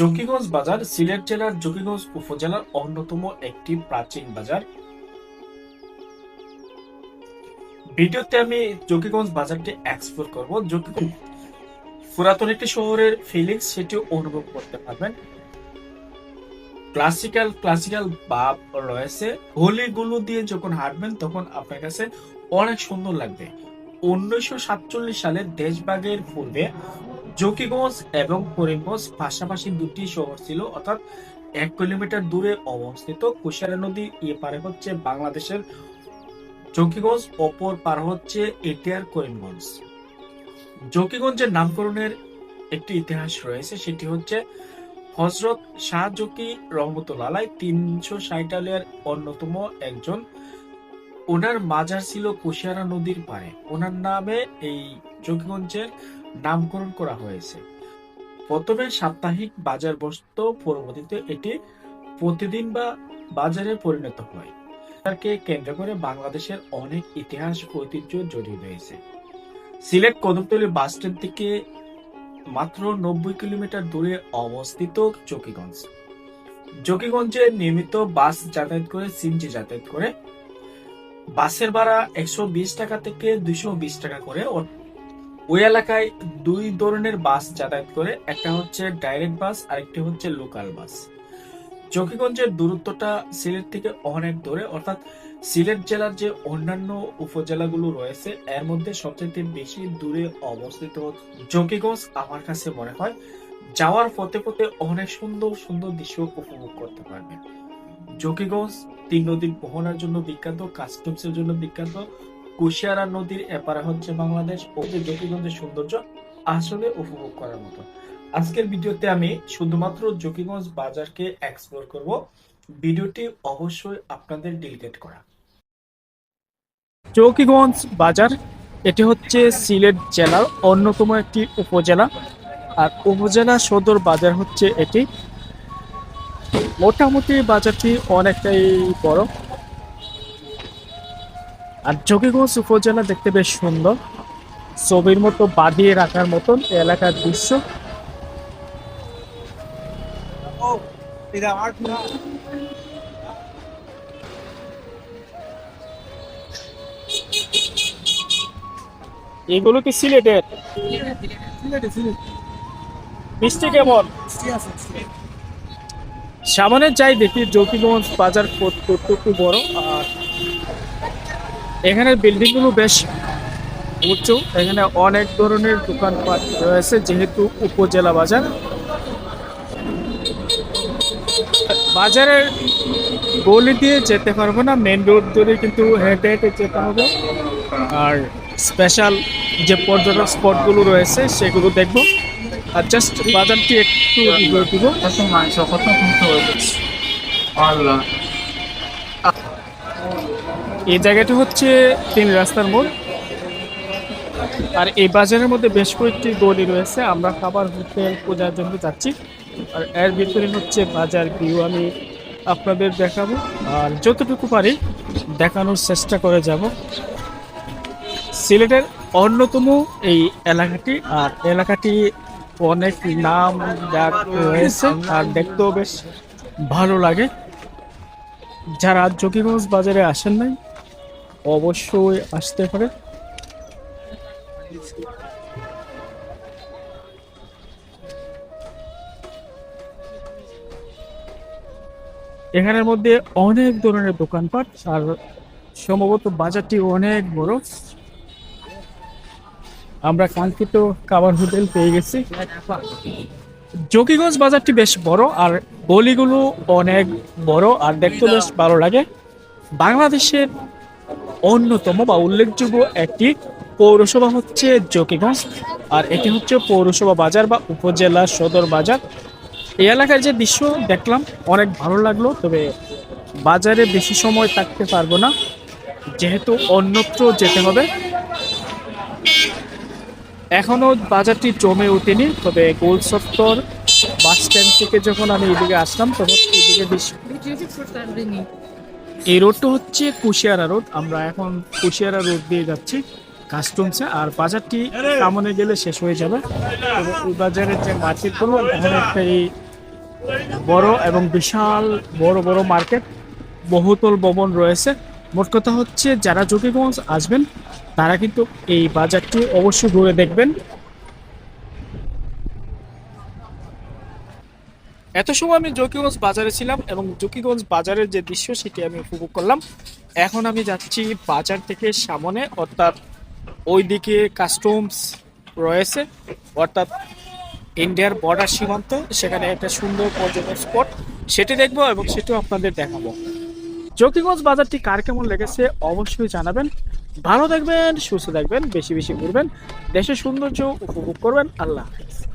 জকিগঞ্জ বাজার সিলেট জেলার জকিগঞ্জ উপজেলার অন্যতম একটি প্রাচীন বাজার। ভিডিওতে আমি জকিগঞ্জ বাজারটি এক্সপ্লোর করব। জকিগঞ্জ পুরাতন একটি শহরের ফিলিংস সেটি অনুভব করতে পারবেন। ক্লাসিক্যাল ক্লাসিক্যাল ভাব রয়েছে। হোলিগুলো দিয়ে যখন হাঁটবেন, তখন আপনার কাছে অনেক সুন্দর লাগবে। উনিশশো সাতচল্লিশ সালে দেশভাগের পূর্বে জকিগঞ্জ এবং করিমগঞ্জ পাশাপাশি দুটি শহর ছিল, অর্থাৎ এক কিলোমিটার দূরে অবস্থিত। কুশিয়ারা নদীর এ পারে হচ্ছে বাংলাদেশের জকিগঞ্জ অপর পার হচ্ছে এটিআর করিমগঞ্জ। জকিগঞ্জের নামকরণের একটি ইতিহাস রয়েছে, সেটি হচ্ছে হজরত শাহ জকি রহমতুল্লাহ তিনশো আলিয়ার অন্যতম একজন। ওনার মাজার ছিল কুশিয়ারা নদীর পারে ওনার নামে এই জকিগঞ্জের নামকরণ করা হয়েছে। প্রথমে সাপ্তাহিক বাজার বসত পরবর্তীতে এটি প্রতিদিন বা বাজারে পরিণত হয়। তাকে কেন্দ্র করে বাংলাদেশের অনেক ইতিহাস ঐতিহ্য জড়িয়ে রয়েছে। সিলেট কদমতলী বাস স্ট্যান্ড থেকে মাত্র নব্বই কিলোমিটার দূরে অবস্থিত চকিগঞ্জ। জকিগঞ্জে নিয়মিত বাস যাতায়াত করে সিনজি যাতায়াত করে। বাসের ভাড়া একশো বিশ টাকা থেকে দুশো টাকা করে ওই এলাকায় দুই ধরনের বাস যাতায়াত করে, একটা হচ্ছে ডাইরেক্ট বাস, আরেকটি হচ্ছে লোকাল বাস। জকিগঞ্জের দূরত্বটা সিলেট থেকে অনেক দূরে, অর্থাৎ সিলেট জেলার যে অন্যান্য উপজেলাগুলো রয়েছে, এর মধ্যে সবচেয়ে বেশি দূরে অবস্থিত জকিগঞ্জ আমার কাছে মনে হয়, যাওয়ার পথে পথে অনেক সুন্দর সুন্দর দৃশ্য উপভোগ করতে পারবেন জকিগঞ্জ তিন নদীর মোহনার জন্য বিখ্যাত, কাস্টমসের জন্য বিখ্যাত কুশিয়ারা নদীর এপারে হচ্ছে বাংলাদেশ ও যে জকিগঞ্জের সৌন্দর্য আসলে উপভোগ করার মতো। আজকের ভিডিওতে আমি শুধুমাত্র জকিগঞ্জ বাজারকে এক্সপ্লোর করব। ভিডিওটি অবশ্যই আপনাদের ডেলিকেট করা। চৌকিগঞ্জ বাজার, এটি হচ্ছে সিলেট জেলার অন্যতম একটি উপজেলা। আর উপজেলা সদর বাজার হচ্ছে এটি। মোটামুটি বাজারটি অনেকটাই বড়। আর যোগীগঞ্জ উপজেলা দেখতে বেশ সুন্দর। ছবির মতো বাঁধিয়ে রাখার মতন এলাকার দৃশ্য। এগুলো কি সিলেটের? মিষ্টি কেমন? সামনে যাই দেখি জ্যোতিগঞ্জ বাজার কত- কতটুকু বড়? আর এখানে বিল্ডিংগুলো বেশ উঁচু। এখানে অনেক ধরনের দোকানপাট রয়েছে যেহেতু উপজেলা বাজার। বাজারের গলি দিয়ে যেতে পারব না মেন রোড ধরে কিন্তু হেঁটে হেঁটে যেতে হবে। আর স্পেশাল যে পর্যটক স্পটগুলো রয়েছে সেগুলো দেখব। আর জাস্ট বাজারটি একটু দিব। এই জায়গাটা হচ্ছে তিন রাস্তার মোড়। আর এই বাজারের মধ্যে বেশ কয়েকটি গলি রয়েছে। আমরা খাবার, হোটেল খোঁজার জন্য যাচ্ছি। আর এর ভিতরে হচ্ছে বাজার ভিউ আমি আপনাদের দেখাবো। আর যতটুকু পারি দেখানোর চেষ্টা করে যাব। সিলেটের অন্যতম এই এলাকাটি। আর এলাকাটি অনেক নাম, ডাক রয়েছে। আর দেখতেও বেশ ভালো লাগে। যারা জকিগঞ্জ বাজারে আসেন নাই অবশ্যই আসতে পারে। এখানের মধ্যে অনেক ধরনের দোকানপাট, আর সম্ভবত বাজারটি অনেক বড়। আমরা কাঙ্ক্ষিত খাবার হোটেল পেয়ে গেছি। জকিগঞ্জ বাজারটি বেশ বড়, আর গলিগুলো অনেক বড়, আর দেখতে বেশ ভালো লাগে। বাংলাদেশের অন্যতম বা উল্লেখযোগ্য একটি পৌরসভা হচ্ছে জকিগঞ্জ, আর এটি হচ্ছে পৌরসভা বাজার বা উপজেলা সদর বাজার। এই এলাকার যে দৃশ্য দেখলাম, অনেক ভালো লাগল, তবে বাজারে বেশি সময় থাকতে পারব না। যেহেতু অন্যত্র যেতে হবে। এখনও বাজারটি জমে ওঠেনি, তবে গোল চত্বর বাস স্ট্যান্ড থেকে যখন আমি এদিকে আসলাম, তখন এদিকে দৃশ্য এই রোডটা হচ্ছে কুশিয়ারা রোড। আমরা এখন কুশিয়ারা রোড দিয়ে যাচ্ছি কাস্টমসে আর বাজারটি সামনে গেলে শেষ হয়ে যাবে। এই বাজারের যে মার্কেটগুলো এখানে একটা এই বড় এবং বিশাল বড় বড় মার্কেট বহুতল ভবন রয়েছে। মোট কথা হচ্ছে যারা যোগীগঞ্জ আসবেন তারা কিন্তু এই বাজারটি অবশ্যই ঘুরে দেখবেন। এত সময় আমি জকিগঞ্জ বাজারে ছিলাম এবং জকিগঞ্জ বাজারের যে দৃশ্য সেটি আমি উপভোগ করলাম। এখন আমি যাচ্ছি বাজার থেকে সামনে, অর্থাৎ ওইদিকে কাস্টমস রয়েছে, অর্থাৎ ইন্ডিয়ার বর্ডার সীমান্ত, সেখানে একটা সুন্দর পর্যটন স্পট সেটি দেখব এবং সেটিও আপনাদের দেখাবো। জকিগঞ্জ বাজারটি কার কেমন লেগেছে অবশ্যই জানাবেন। ভালো থাকবেন সুস্থ থাকবেন বেশি বেশি ঘুরবেন। দেশের সৌন্দর্য উপভোগ করবেন। আল্লাহ হাফেজ।